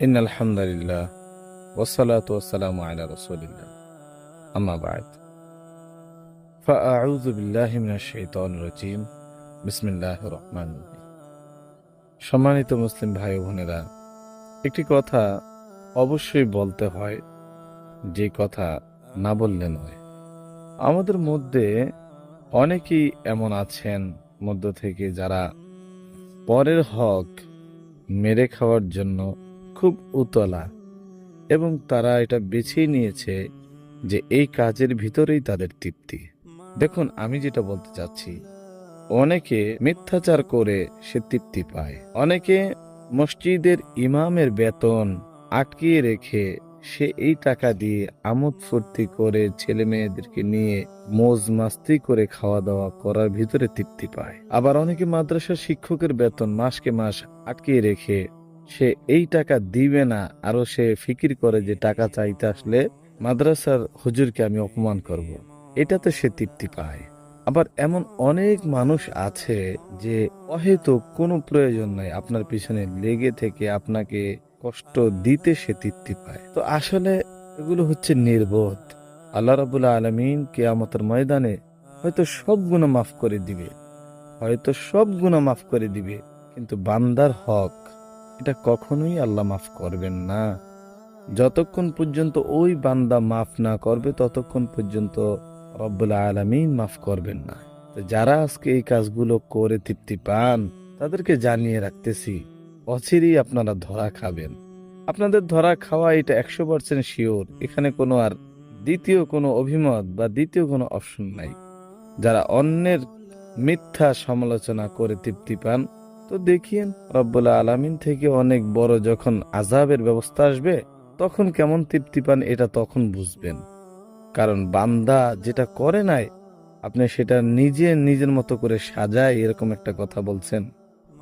إن الحمد لله والصلاة والسلام على رسول الله أما بعد فأعوذ بالله من الشيطان الرجيم بسم الله الرحمن الرحيم সম্মানিত মুসলিম ভাই ও বোনেরা একটি কথা অবশ্যই বলতে হয় যে কথা না বললে নয় আমাদের মধ্যে অনেকেই এমন আছেন মধ্য থেকে যারা পরের হক মেরে খাওয়ার জন্য খুব উতলা এবং তারা এটা বেছেই নিয়েছে যে এই কাজের ভিতরেই তাদের তৃপ্তি। দেখুন, আমি যেটা বলতে চাচ্ছি, অনেকে মিথ্যাচার করে সে তৃপ্তি পায়। অনেকে মসজিদের ইমামের বেতন আটকিয়ে রেখে সে এই টাকা দিয়ে আমোদ ফুর্তি করে ছেলে মেয়েদেরকে নিয়ে মোজ মাস্তি করে খাওয়া দাওয়া করার ভিতরে তৃপ্তি পায়। আবার অনেকে মাদ্রাসার শিক্ষকের বেতন মাসকে মাস আটকিয়ে রেখে সে এই টাকা দিবে না আরও সে ফিকির করে যে টাকা চাইতে আসলে মাদ্রাসার হুজুরকে আমি অপমান করব। এটাতে সে তৃপ্তি পায়। আবার এমন অনেক মানুষ আছে যে অহেতুক কোনো প্রয়োজন নাই, আপনার পিছনে লেগে থেকে আপনাকে কষ্ট দিতে সে তৃপ্তি পায়। তো আসলে এগুলো হচ্ছে নির্বোধ। আল্লাহ রাবুল্লাহ আলমিন কেয়ামতের ময়দানে হয়তো সব গুণ মাফ করে দিবে, হয়তো সব গুণ মাফ করে দিবে, কিন্তু বান্দার হক এটা কখনোই আল্লাহ মাফ করবেন না। যতক্ষণ পর্যন্ত ওই বান্দা মাফ না করবে, ততক্ষণ পর্যন্ত রব্বুল আলমিন মাফ করবেন না। যারা আজকে এই কাজগুলো করে তৃপ্তি পান, তাদেরকে জানিয়ে রাখতেছি, অচিরেই আপনারা ধরা খাবেন। আপনাদের ধরা খাওয়া এটা একশো পার্সেন্ট শিওর এখানে কোনো আর দ্বিতীয় কোনো অভিমত বা দ্বিতীয় কোনো অপশন নাই। যারা অন্যের মিথ্যা সমালোচনা করে তৃপ্তি পান তো দেখিয়েন রব্বুল্লাহ আলামিন থেকে অনেক বড় যখন আজাবের ব্যবস্থা আসবে, তখন কেমন তৃপ্তি পান এটা তখন বুঝবেন। কারণ বান্দা যেটা করে নাই, আপনি সেটা নিজে নিজের মতো করে সাজায় এরকম একটা কথা বলছেন।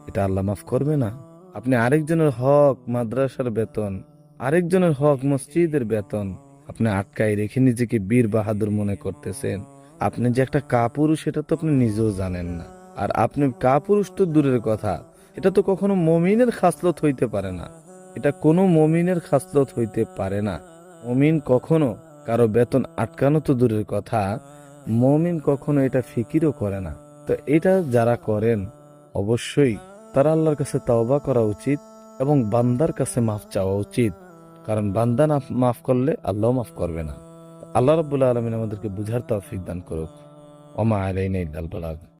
এটা আল্লাহ মাফ করবে না। আপনি আরেকজনের হক মাদ্রাসার বেতন, আরেকজনের হক মসজিদের বেতন, আপনি আটকায় রেখে নিজেকে বীর বাহাদুর মনে করতেছেন। আপনি যে একটা কাপুরু সেটা তো আপনি নিজেও জানেন না। আর আপনি কাপুরুষ তো দূরের কথা। এটা তো কখনো মমিনের খাসলত হইতে পারে না। এটা কোনো মমিনের খাসলত হইতে পারে না। মমিন কখনো কারও বেতন আটকানো তো দূরের কথা। মমিন কখনো এটা ফিকিরও করে না। তো এটা যারা করেন, অবশ্যই তারা আল্লাহর কাছে তাওবা করা উচিত এবং বান্দার কাছে মাফ চাওয়া উচিত। কারণ বান্দা না মাফ করলে আল্লাহ মাফ করবে না। আল্লাহ রব্বুল্লাহ আলমিন আমাদেরকে বুঝার তৌফিক দান করুক। ওমা আলাইনা ইল্লাল বালাগ